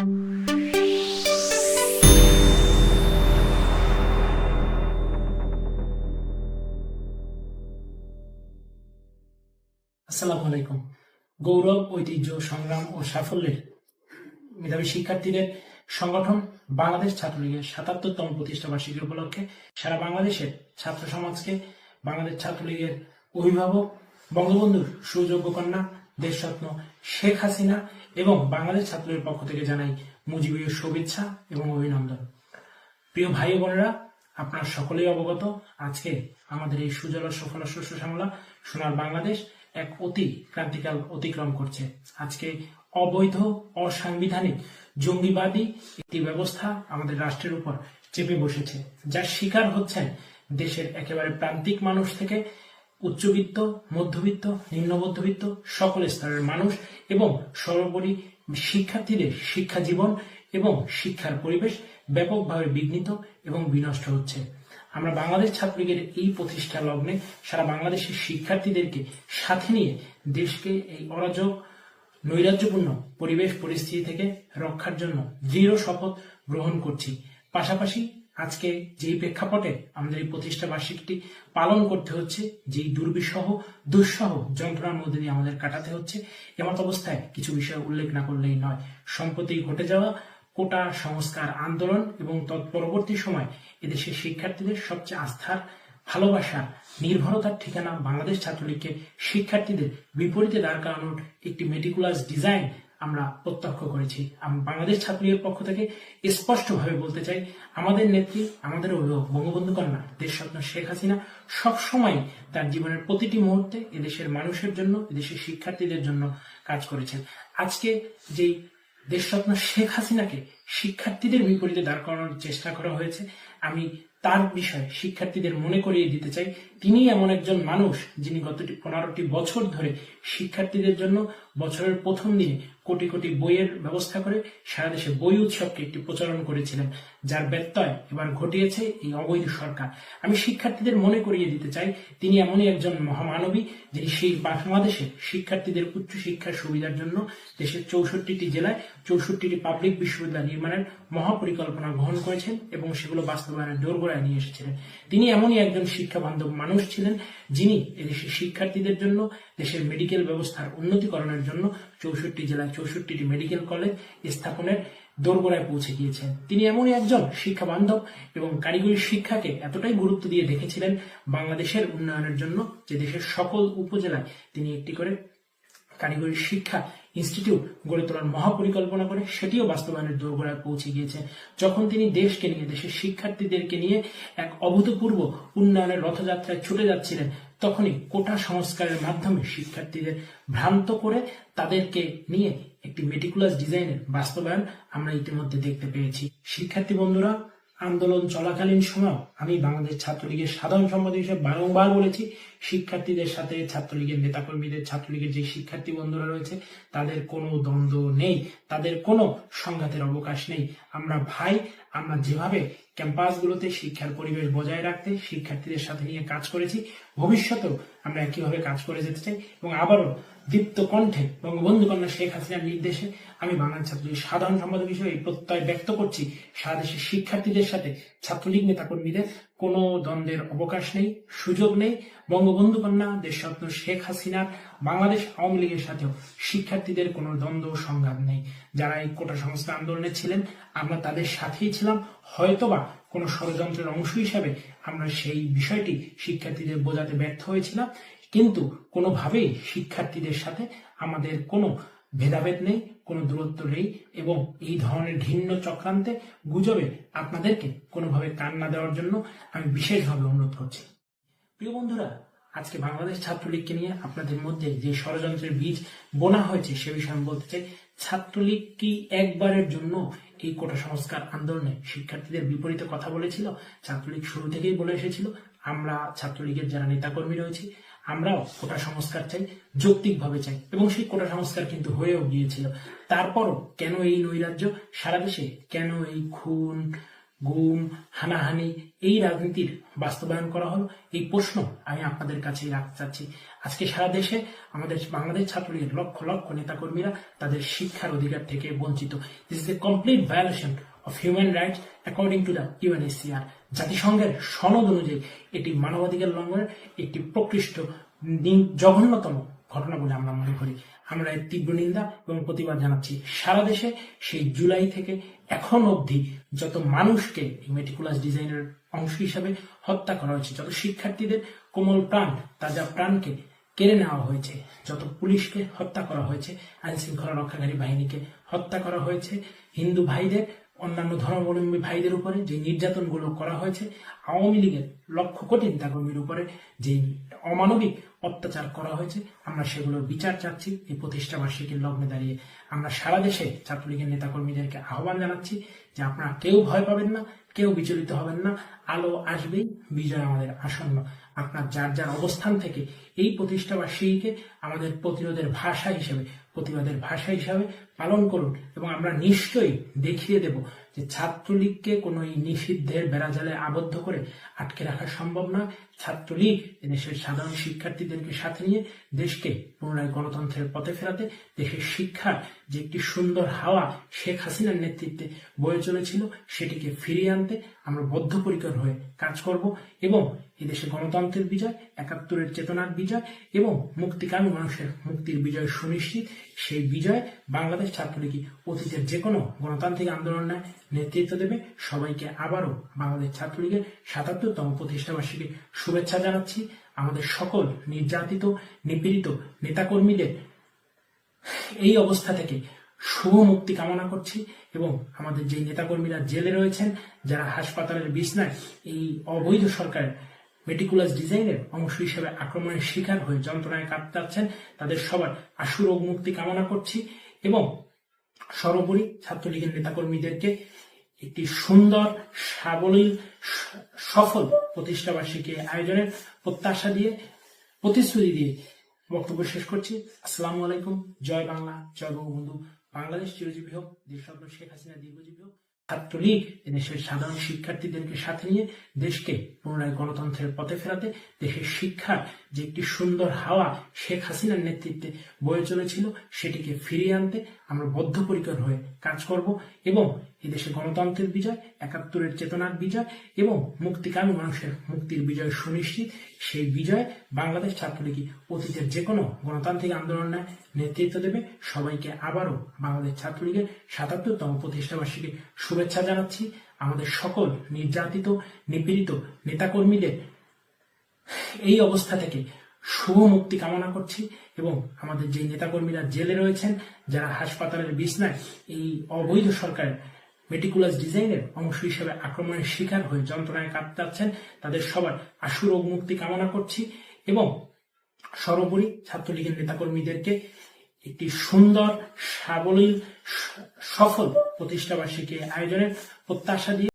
আসসালামু আলাইকুম। গৌরব, ঐতিহ্য, সংগ্রাম ও সাফল্যের মেধাবী শিক্ষার্থীদের সংগঠন বাংলাদেশ ছাত্রলীগের সাতাত্তরতম প্রতিষ্ঠা বার্ষিকী উপলক্ষে সারা বাংলাদেশের ছাত্র সমাজকে বাংলাদেশ ছাত্রলীগের অভিভাবক, বঙ্গবন্ধুর সুযোগ্য কন্যা দেশরত্ন শেখ হাসিনা এবং বাংলাদেশ ছাত্রলীগের পক্ষ থেকে জানাই মুজিবীয় শুভেচ্ছা এবং অভিনন্দন। প্রিয় ভাই বোনেরা, আপনার সকলেই অবগত, আজকে আমাদের এই সুজল সফল শস্য শ্যামলা সোনার বাংলাদেশ এক অতি ক্রান্তিকাল অতিক্রম করছে। আজকে অবৈধ, অসাংবিধানিক, জঙ্গিবাদী একটি ব্যবস্থা আমাদের রাষ্ট্রের উপর চেপে বসেছে, যার শিকার হচ্ছেন দেশের একেবারে প্রান্তিক মানুষ থেকে উচ্চবিত্ত, মধ্যবিত্ত নিম্ন মধ্যবিত্ত সকল স্তরের মানুষ এবং সর্বোপরি শিক্ষার্থীদের শিক্ষা জীবন এবং শিক্ষার পরিবেশ ব্যাপকভাবে বিঘ্নিত এবং বিনষ্ট হচ্ছে। আমরা বাংলাদেশ ছাত্রলীগের এই প্রতিষ্ঠা লগ্নে সারা বাংলাদেশের শিক্ষার্থীদেরকে সাথে নিয়ে দেশকে এই অরাজক, নৈরাজ্যপূর্ণ পরিবেশ পরিস্থিতি থেকে রক্ষার জন্য দৃঢ় শপথ গ্রহণ করছি। পাশাপাশি আজকে যেই প্রেক্ষাপটে আমাদের এই প্রতিষ্ঠা বার্ষিকীটি পালন করতে হচ্ছে, যেই দুর্বিষহ, দুঃসহ যন্ত্রণার মধ্যে দিয়ে আমাদের কাটাতে হচ্ছে, এমত অবস্থায় কিছু বিষয় উল্লেখ না করলেই নয়। সম্প্রতি ঘটে যাওয়া কোটা সংস্কার আন্দোলন এবং তৎপরবর্তী সময় এদেশের শিক্ষার্থীদের সবচেয়ে আস্থার ভালোবাসা, নির্ভরতার ঠিকানা বাংলাদেশ ছাত্রলীগকে শিক্ষার্থীদের বিপরীতে দাঁড় করানোর একটি মেটিকুলাস ডিজাইন আমরা প্রত্যক্ষ করেছি। বাংলাদেশ ছাত্রলীগের পক্ষ থেকে স্পষ্টভাবে বলতে চাই, আমাদের নেত্রী, আমাদের অভিভাবক বঙ্গবন্ধু কন্যা, দেশ স্বপ্ন শেখ হাসিনা, সবসময় তার জীবনের প্রতিটি মুহূর্তে এদেশের মানুষের জন্য, এদেশের শিক্ষার্থীদের জন্য কাজ করেছেন। আজকে যেই দেশরত্ন শেখ হাসিনাকে শিক্ষার্থীদের বিপরীতে দাঁড় করানোর চেষ্টা করা হয়েছে, আমি তার বিষয়ে শিক্ষার্থীদের মনে করিয়ে দিতে চাই তিনি এমন একজন মানুষ যিনি গত পনেরোটি বছর ধরে শিক্ষার্থীদের জন্য বছরের প্রথম দিনে কোটি কোটি বইয়ের ব্যবস্থা করে সারা দেশে বই উৎসবকে একটি প্রচলন করেছিলেন, যার ব্যত্যয় এবার ঘটিয়েছে এই অবৈধ সরকার। আমি শিক্ষার্থীদের মনে করিয়ে দিতে চাই, তিনি এমনই একজন মহামানবী যিনি সেই বাংলাদেশে শিক্ষার্থীদের উচ্চ শিক্ষার সুবিধার জন্য দেশের চৌষট্টিটি জেলায় চৌষট্টিটি পাবলিক বিশ্ববিদ্যালয় নির্মাণের মহাপরিকল্পনা গ্রহণ করেছেন এবং সেগুলো বাস্তবায়নের দোরগোড়ায় নিয়ে এসেছিলেন। তিনি এমনই একজন শিক্ষা বান্ধব মানুষ ছিলেন যিনি এদেশের শিক্ষার্থীদের জন্য দেশের মেডিকেল ব্যবস্থার উন্নতিকরণের জন্য চৌষট্টি জেলায় চৌষট্টিটি মেডিকেল কলেজ স্থাপনের দোরগোড়ায় পৌঁছে গিয়েছেন। তিনি এমনই একজন শিক্ষা বান্ধব এবং কারিগরি শিক্ষাকে এতটাই গুরুত্ব দিয়ে দেখেছিলেন বাংলাদেশের উন্নয়নের জন্য যে দেশের সকল উপজেলায় তিনি একটি করে কারিগরি শিক্ষা ইনস্টিটিউট গড়ে তোলার মহাপরিকল্পনা করে সেটিও বাস্তবায়নের দোরগোড়ায় পৌঁছে গিয়েছে। যখন তিনি দেশকে নিয়ে, দেশের শিক্ষার্থীদেরকে নিয়ে এক অভূতপূর্ব উন্নয়নের রথযাত্রায় ছুটে যাচ্ছিলেন তখনই কোটা সংস্কারের মাধ্যমে শিক্ষার্থীদের ভ্রান্ত করে তাদেরকে নিয়ে একটি মেটিকুলাস ডিজাইনের বাস্তবায়ন আমরা ইতিমধ্যে দেখতে পেয়েছি। শিক্ষার্থী বন্ধুরা আন্দোলন চলাকালীন সময় আমি বাংলাদেশ ছাত্রলীগের সাধারণ সম্পাদক হিসেবে বারংবার বলেছি, শিক্ষার্থীদের সাথে ছাত্রলীগের নেতাকর্মীদের, ছাত্রলীগের যে শিক্ষার্থী বন্ধুরা রয়েছে, তাদের কোনো দ্বন্দ্ব নেই, তাদের কোনো সংঘাতের অবকাশ নেই। আমরা ভাই, আমরা যেভাবে ক্যাম্পাসগুলোতে শিক্ষার পরিবেশ বজায় রাখতে, শিক্ষার্থীদের সাথে নিয়ে কাজ করেছি, ভবিষ্যতেও আমরা একইভাবে কাজ করে যেতে চাই এবং আবারও দীপ্ত কণ্ঠে বঙ্গবন্ধু কন্যা শেখ হাসিনার নির্দেশে আমি বাংলা ছাত্রলীগের সাধারণ সম্পাদক হিসেবে প্রত্যয় ব্যক্ত করছি সারা দেশের শিক্ষার্থীদের সাথে, ছাত্রলীগ নেতাকর্মীদের কোনো দ্বন্দ্বের অবকাশ নেই, সুযোগ নেই। বঙ্গবন্ধু কন্যা দেশরত্ন শেখ হাসিনার বাংলাদেশ আওয়ামী লীগের সাথেও শিক্ষার্থীদের কোনো দ্বন্দ্ব সংঘাত নেই। যারা এই কোটা সংস্কার আন্দোলনে ছিলেন, আমরা তাদের সাথেই ছিলাম। হয়তোবা কোনো ষড়যন্ত্রের অংশ হিসাবে আমরা সেই বিষয়টি শিক্ষার্থীদের বোঝাতে ব্যর্থ হয়েছিলাম। কিন্তু কোনোভাবেই শিক্ষার্থীদের সাথে আমাদের কোনো ভেদাভেদ নেই, কোনো দূরত্ব নেই এবং এই ধরনের ঘৃণ্য চক্রান্তে গুজবে আপনাদেরকে কোনোভাবে কান না দেওয়ার জন্য আমি বিশেষভাবে অনুরোধ করছি। প্রিয় বন্ধুরা, আজকে বাংলাদেশ ছাত্রলীগকে নিয়ে আপনাদের মধ্যে যে ষড়যন্ত্রের বীজ বোনা হয়েছে সে বিষয়ে আমি বলতে চাই, ছাত্রলীগ কি একবারের জন্য এই কোটা সংস্কার আন্দোলনে শিক্ষার্থীদের বিপরীতে কথা বলেছিল? ছাত্রলীগ শুরু থেকেই বলে এসেছিল, আমরা ছাত্রলীগের যারা নেতাকর্মী রয়েছে আমরাও কোটা সংস্কার চাই, যৌক্তিকভাবে চাই। এবং সেই কোটা সংস্কার কিন্তু হয়েও গিয়েছিল। তারপরও কেন এই নৈরাজ্য? সারা দেশে কেন এই খুন, গুম, হানাহানি এই রাজনীতির বাস্তবায়ন করা হলো? এই প্রশ্ন আমি আপনাদের কাছে রাখতে চাচ্ছি। আজকে সারা দেশে আমাদের বাংলাদেশ ছাত্রলীগের লক্ষ লক্ষ নেতাকর্মীরা তাদের শিক্ষার অধিকার থেকে বঞ্চিত। This is a complete violation of human rights according to the UNSCR জাতিসংঘের সনদ অনুযায়ী এটি মানবাধিকার লঙ্ঘনের একটি প্রকৃষ্ট জঘন্যতম ঘটনা বলে আমরা মনে করি। আমরা এর তীব্র নিন্দা এবং প্রতিবাদ জানাচ্ছি। সারা দেশে সেই জুলাই থেকে এখন অবধি যত মানুষকে মেটিকুলাস ডিজাইনের অংশ হিসাবে হত্যা করা হয়েছে, যত শিক্ষার্থীদের কোমল প্রাণ, তাজা প্রাণকে কেড়ে নেওয়া হয়েছে, যত পুলিশকে হত্যা করা হয়েছে আইন শৃঙ্খলা রক্ষাকারী বাহিনীকে হত্যা করা হয়েছে, হিন্দু ভাইদের অন্যান্য ধর্মাবলম্বী ভাইদের উপরে যে নির্যাতনগুলো করা হয়েছে, আওয়ামী লীগের লক্ষ কোটি নেতাকর্মীর উপরে যে অমানবিক অত্যাচার করা হয়েছে, আমরা সেগুলোর বিচার চাচ্ছি। এই প্রতিষ্ঠা বার্ষিকীর লগ্নে দাঁড়িয়ে আমরা সারা দেশে ছাত্রলীগের নেতাকর্মীদেরকে আহ্বান জানাচ্ছি যে আপনারা কেউ ভয় পাবেন না, কেউ বিচলিত হবেন না, আলো আসবেই বিজয় আমাদের আসন্ন। আপনার যার যার অবস্থান থেকে এই প্রতিষ্ঠা বার্ষিকীকে আমাদের প্রতিরোধের ভাষা হিসেবে প্রতিবাদের ভাষা হিসাবে পালন করুন এবং আমরা নিশ্চয়ই দেখিয়ে দেব যে ছাত্রলীগকে কোনো এই নিষিদ্ধের বেড়াজালে আবদ্ধ করে আটকে রাখা সম্ভব নয়। ছাত্রলীগ দেশের সাধারণ শিক্ষার্থীদেরকে সাথে নিয়ে দেশকে পুনরায় গণতন্ত্রের পথে ফেরাতে, দেশের শিক্ষার যে একটি সুন্দর হাওয়া শেখ হাসিনার নেতৃত্বে বয়ে চলেছিল, সেটিকে ফিরিয়ে আনতে আমরা বদ্ধপরিকর হয়ে কাজ করব এবং এদেশে গণতন্ত্রের বিজয়, একাত্তরের চেতনার বিজয় এবং মুক্তিকামী মানুষের মুক্তির বিজয় সুনিশ্চিত সেই বিজয় বাংলাদেশ ছাত্রলীগই অতীতের যে কোনো গণতান্ত্রিক আন্দোলনে নেতৃত্ব দেবে সবাইকে আবারও বাংলাদেশ ছাত্রলীগের সাতাত্তরতম প্রতিষ্ঠাবার্ষিকী শুভেচ্ছা জানাচ্ছি। আমাদের সকল নির্যাতিত, নিপীড়িত নেতাকর্মীদের এই অবস্থা থেকে শুভ মুক্তি কামনা করছি এবং আমাদের যে নেতাকর্মীরা জেলে রয়েছেন, যারা হাসপাতালের বিছনায় এই অবৈধ সরকারের মেটিকুলাস ডিজাইনের অংশ হিসেবে আক্রমণের শিকার হয়ে যন্ত্রণায় কাটাচ্ছেন তাদের সবার আশু রোগ মুক্তি কামনা করছি এবং সর্বোপরি ছাত্রলীগের নেতাকর্মীদেরকে একটি সুন্দর, সাবলীল, সফল প্রতিষ্ঠা বার্ষিকী আয়োজনের প্রত্যাশা দিয়ে, প্রতিশ্রুতি দিয়ে বক্তব্য শেষ করছি। আসসালামু আলাইকুম। জয় বাংলা। জয় বঙ্গবন্ধু। বাংলাদেশ চিরজীবী হোক। দেশরত্ন শেখ হাসিনা দীর্ঘজীবী হোক। ছাত্রলীগ দেশের সাধারণ শিক্ষার্থীদেরকে সাথে নিয়ে দেশকে পুনরায় গণতন্ত্রের পথে ফেরাতে দেশের শিক্ষার যে একটি সুন্দর হাওয়া শেখ হাসিনার নেতৃত্বে বয়ে চলেছিল, সেটিকে ফিরিয়ে আনতে আমরা বদ্ধপরিকর হয়ে কাজ করব এবং এদেশে গণতন্ত্রের বিজয়, একাত্তরের চেতনার বিজয় এবং মুক্তিকামী মানুষের মুক্তির বিজয় সুনিশ্চিত। সেই বিজয় বাংলাদেশ ছাত্রলীগই অতীতের যে কোনো গণতান্ত্রিক আন্দোলনে নেতৃত্ব দেবে। সবাইকে আবারও বাংলাদেশ ছাত্রলীগের সাতাত্তরতম প্রতিষ্ঠাবার্ষিকী শুভেচ্ছা জানাচ্ছি। আমাদের সকল নির্যাতিত, নিপীড়িত নেতাকর্মীদের এই অবস্থা থেকে শুভ মুক্তি কামনা করছি এবং আমাদের যে নেতাকর্মীরা জেলে রয়েছেন, যারা হাসপাতালের বিছনায় এই অবৈধ সরকারের মেটিকুলাস ডিজাইনের অংশ হিসেবে আক্রমণের শিকার হয়ে যন্ত্রণায় কাটাচ্ছেন তাদের সবার আশু রোগ মুক্তি কামনা করছি এবং সর্বোপরি ছাত্রলীগের নেতাকর্মীদেরকে একটি সুন্দর, সাবলীল সফল প্রতিষ্ঠাবার্ষিকী আয়োজনের প্রত্যাশা দিয়ে